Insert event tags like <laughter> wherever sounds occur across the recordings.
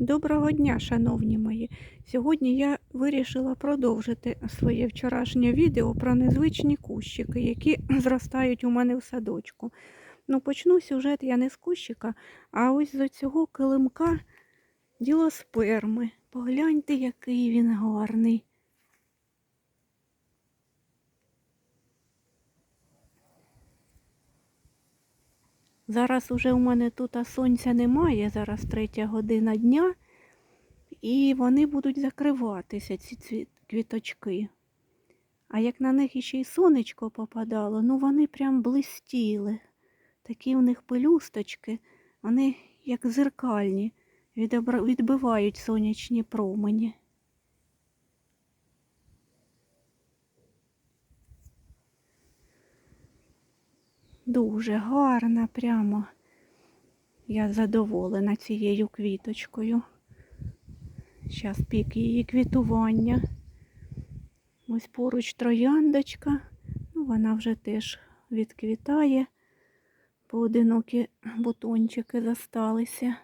Доброго дня, шановні мої. Сьогодні я вирішила продовжити своє вчорашнє відео про незвичні кущики, які <clears throat> зростають у мене в садочку. Ну, почну сюжет я не з кущика, а ось з цього килимка ділосперми. Погляньте, який він гарний. Зараз уже у мене тут сонця немає, зараз третя година дня, і вони будуть закриватися, ці квіточки. А як на них іще й сонечко попадало, ну вони прям блистіли. Такі у них пелюсточки, вони як зеркальні, відбивають сонячні промені. Дуже гарна прямо. Я задоволена цією квіточкою. Зараз пік її квітування. Ось поруч трояндочка. Ну, вона вже теж відквітає. Поодинокі бутончики засталися.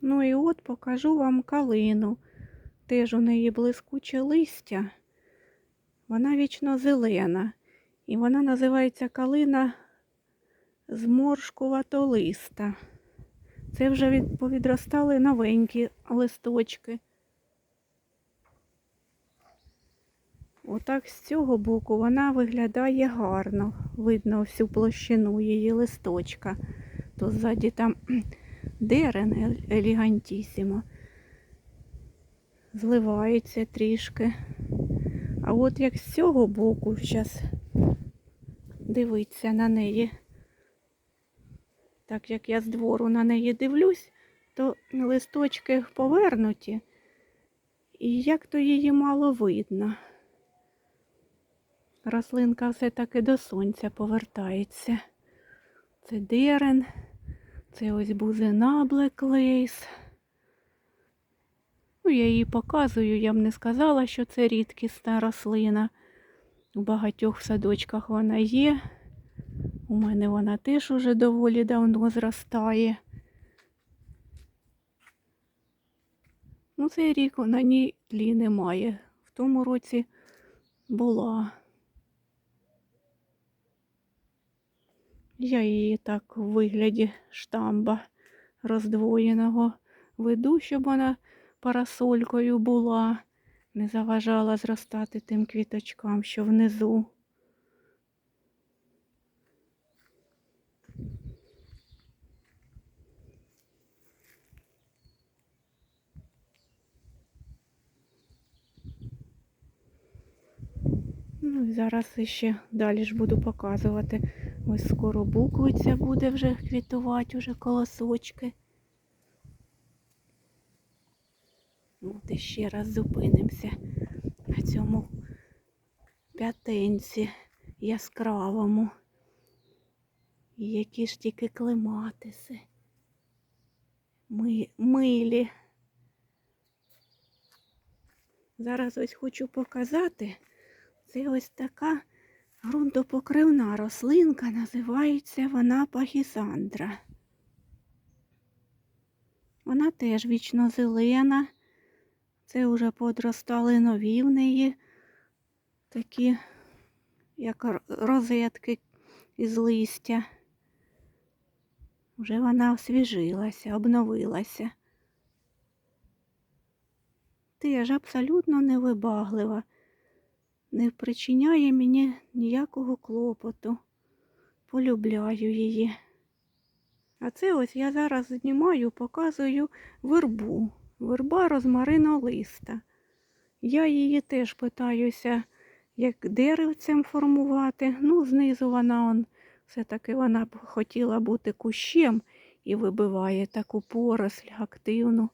Ну і от покажу вам калину. Теж у неї блискуче листя. Вона вічно зелена. І вона називається калина зморшкуватолиста. Це вже від, повідростали новенькі листочки. Отак з цього боку вона виглядає гарно. Видно всю площину її листочка. То ззаді там <clears throat> дерен ель- елегантісімо. Зливається трішки. А от як з цього боку зараз дивиться на неї, так як я з двору на неї дивлюсь, то листочки повернуті, і як то її мало видно. Рослинка все-таки до сонця повертається. Це дерен, це ось бузина блеклейс. Ну, я її показую, я б не сказала, що це рідкісна рослина. У багатьох садочках вона є. У мене вона теж уже доволі давно зростає. Ну, цей рік на ній тлі немає. В тому році була. Я її так у вигляді штамба роздвоєного веду, щоб вона парасолькою була, не заважала зростати тим квіточкам, що внизу. Ну і зараз ще далі ж буду показувати. Ось скоро буквиця буде вже квітувати, уже колосочки. Ще раз зупинимося на цьому п'ятинці яскравому. Які ж тільки клематиси. Ми, милі. Зараз ось хочу показати. Це ось така ґрунтопокривна рослинка, називається вона пахісандра. Вона теж вічно зелена. Це вже подростали нові в неї такі, як розетки із листя. Вже вона освіжилася, обновилася. Теж абсолютно невибаглива, не причиняє мені ніякого клопоту. Полюбляю її. А це ось я зараз знімаю, показую вербу. Верба розмаринолиста. Я її теж питаюся, як деревцем формувати. Ну, знизу вона он, все-таки вона б хотіла бути кущем і вибиває таку поросль активну.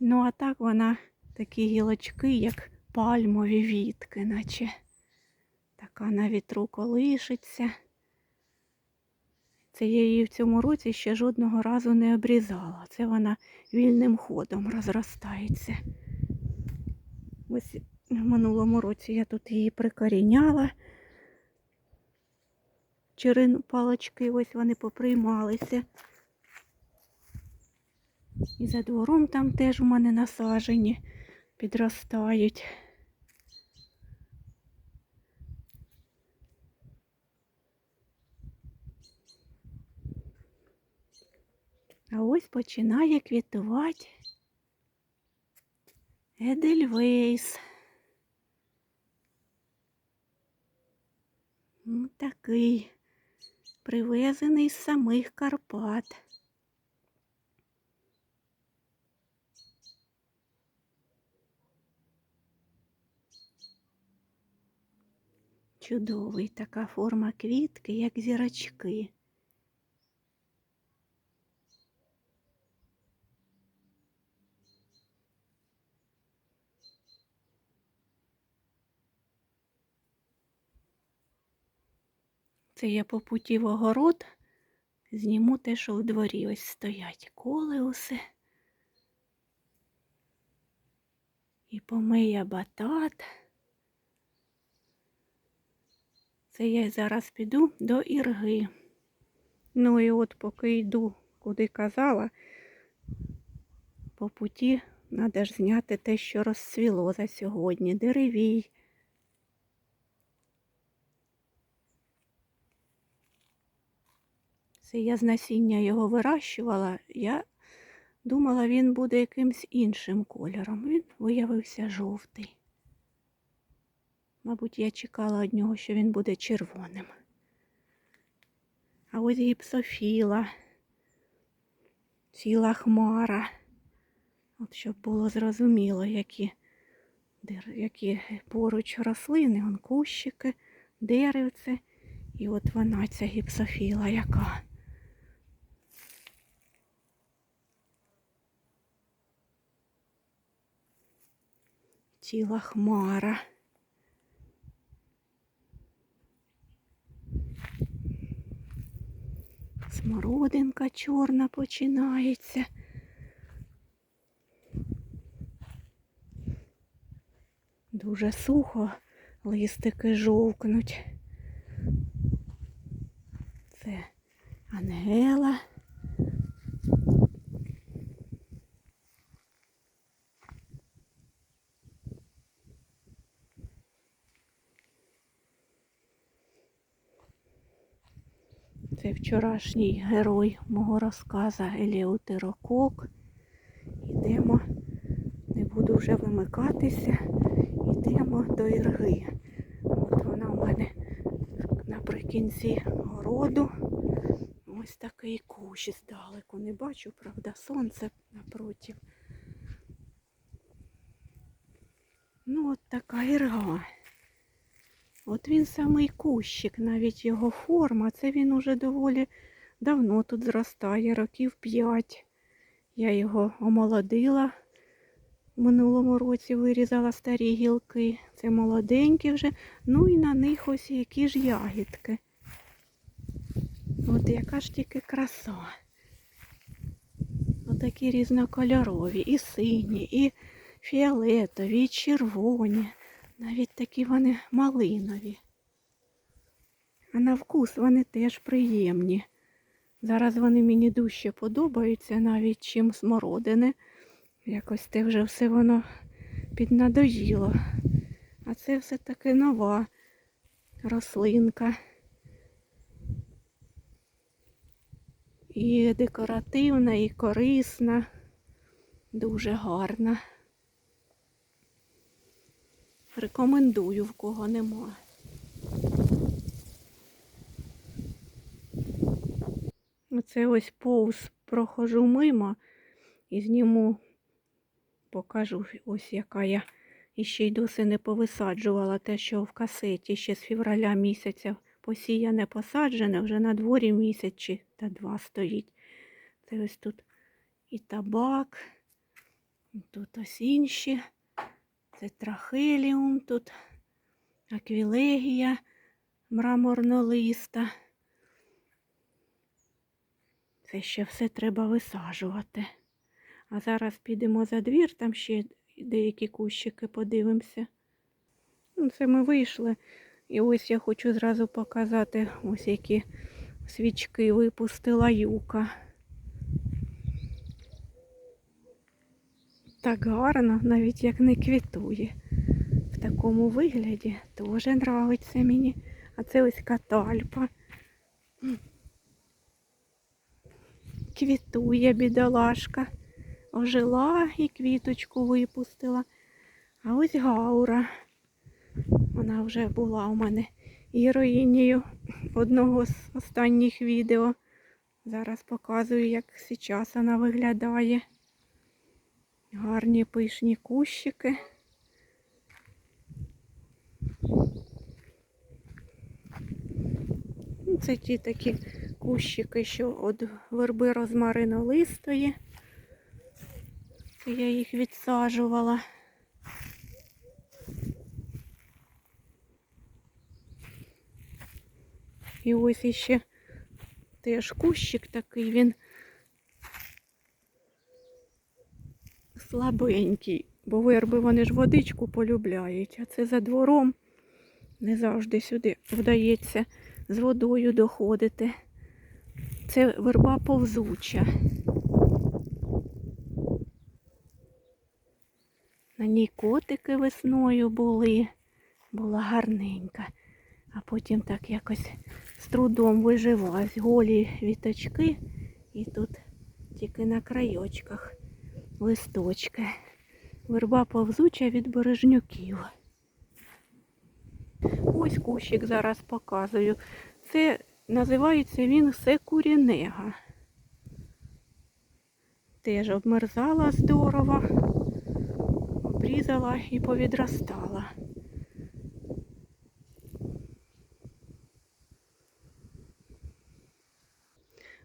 Ну, а так вона такі гілочки, як пальмові вітки, наче така на вітру колишиться. Це я її в цьому році ще жодного разу не обрізала. Це вона вільним ходом розростається. Ось в минулому році я тут її прикоріняла. черен палочки, ось вони поприймалися. І за двором там теж у мене насажені, підростають. А ось починає квітувати Едельвейс. Ну, Такий привезений з самих Карпат. Чудовий така форма квітки, як зірочки. Це я по путі в огород зніму те, що у дворі ось стоять колеуси. І помия батат. Це я зараз піду до Ірги. Ну і от поки йду, куди казала, по путі треба ж зняти те, що розцвіло за сьогодні. Деревій. Це я з насіння його вирощувала. Я думала, він буде якимсь іншим кольором. Він виявився жовтий. Мабуть, я чекала від нього, що він буде червоним. А ось гіпсофіла, ціла хмара. От щоб було зрозуміло, які, які поруч рослини, он кущики, деревце. І от вона, ця гіпсофіла, яка. Ціла хмара. Смородинка чорна починається. Дуже сухо, листики жовкнуть. Це Ангела. Це вчорашній герой мого розказу Елеутерокок. Ідемо, не буду вже вимикатися. Йдемо до Ірги. От вона у мене наприкінці городу. Ось такий кущ здалеку. Не бачу, правда, сонце напротив. Ну, от така ірга. От він самий кущик, навіть його форма. Це він уже доволі давно тут зростає, років п'ять. Я його омолодила. В минулому році вирізала старі гілки. Це молоденькі вже. Ну і на них ось які ж ягідки. От яка ж тільки краса. Отакі різнокольорові, і сині, і фіолетові, і червоні. Навіть такі вони малинові. А на вкус вони теж приємні. Зараз вони мені дужче подобаються, навіть чим смородини. Якось те вже все воно піднадоїло. А це все таки нова рослинка. І декоративна, і корисна, дуже гарна. Рекомендую, в кого нема. Оце ось повз прохожу мимо і зніму, покажу ось яка я іще й досі не повисаджувала те, що в касеті ще з февраля місяця посіяне посаджене, вже на дворі місяць та два стоїть. Це ось тут і табак, і тут ось інші. Це трахеліум, тут аквілегія мраморнолиста. Це ще все треба висаджувати. А зараз підемо за двір, там ще деякі кущики подивимося. Ну, Це ми вийшли. І ось я хочу зразу показати, ось які свічки випустила юка. Так гарно, навіть як не квітує. В такому вигляді теж нравиться мені. А це ось катальпа. Квітує бідолашка. Ожила і квіточку випустила. А ось гаура. Вона вже була у мене героїнею одного з останніх відео. Зараз показую, як зараз вона виглядає. Гарні пишні кущики. Ну, Це ті такі кущики, що від верби розмаринолистої. Це я їх відсаджувала. І ось іще теж кущик такий, він слабенький, бо верби вони ж водичку полюбляють, а це за двором не завжди сюди вдається з водою доходити. Це верба повзуча. На ній котики весною були, була гарненька, а потім так якось з трудом виживалась. Голі віточки і тут тільки на крайочках листочки. Верба повзуча від бережнюків. Ось кущик зараз показую. Це називається він секурінега. Теж обмерзала здорово, обрізала і повідростала.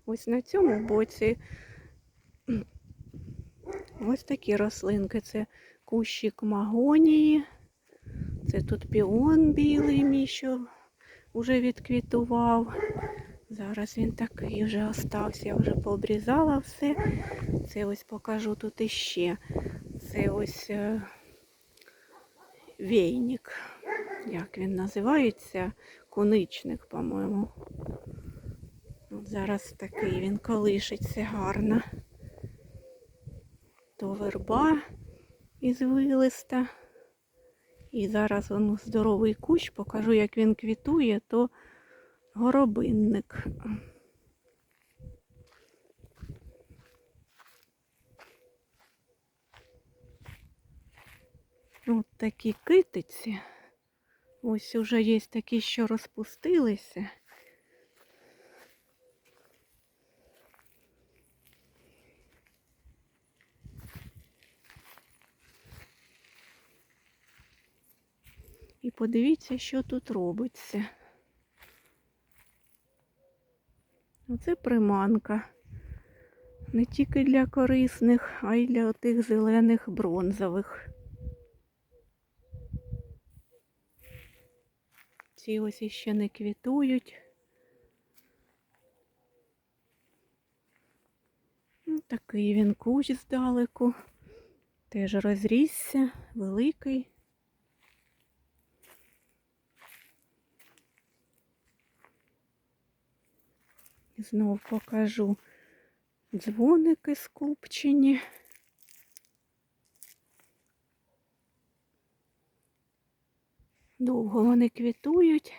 Ось на цьому боці ось такі рослинки. Це кущик магонії. Це тут піон білий мій, що вже відквітував. Зараз він такий вже остався, я вже пообрізала все. Це ось покажу тут іще. Це ось е, вейник. Як він називається? Куничник, по-моєму. Зараз такий він колишиться гарно. То верба із вилиста. І зараз воно здоровий кущ, покажу, як він квітує, то горобинник. От такі китиці. Ось уже є такі, що розпустилися. І подивіться, що тут робиться. Оце приманка. Не тільки для корисних, а й для тих зелених бронзових. Ці ось іще не квітують. Ну, Такий він кущ здалеку. Теж розрісся, великий. Знов покажу дзвоники скупчені. Довго вони квітують.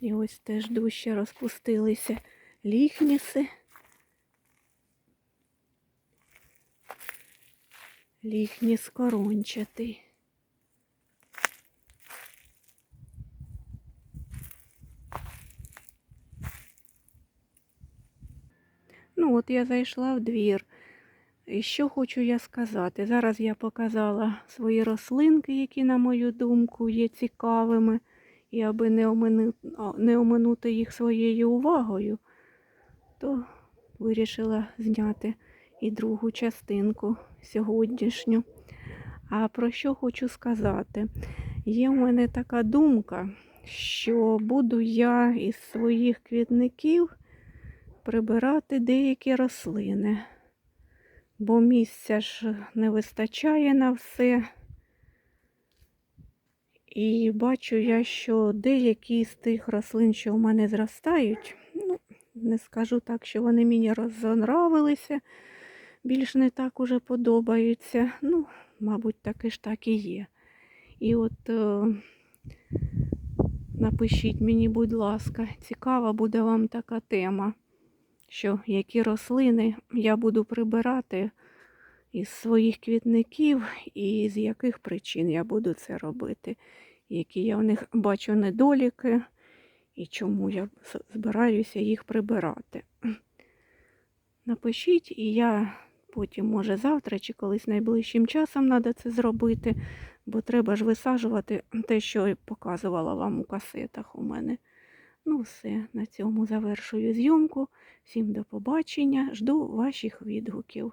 І ось теж дужче розпустилися ліхніси. Ліхніс корончатий. Ну, от я зайшла в двір. І що хочу я сказати? Зараз я показала свої рослинки, які, на мою думку, є цікавими. І аби не оминути, не оминути їх своєю увагою, то вирішила зняти і другу частинку сьогоднішню. А про що хочу сказати? Є в мене така думка, що буду я із своїх квітників прибирати деякі рослини. бо місця ж не вистачає на все. І бачу я, що деякі з тих рослин, що у мене зростають, ну, не скажу так, що вони мені розонравилися, більш не так уже подобаються. Ну, мабуть, таки ж так і є. І от е, напишіть мені, будь ласка, цікава буде вам така тема, що які рослини я буду прибирати із своїх квітників і з яких причин я буду це робити, які я в них бачу недоліки і чому я збираюся їх прибирати. Напишіть, і я потім, може, завтра чи колись найближчим часом треба це зробити, бо треба ж висаджувати те, що я показувала вам у касетах у мене. Ну, все, на цьому завершую зйомку. Всім до побачення. Жду ваших відгуків.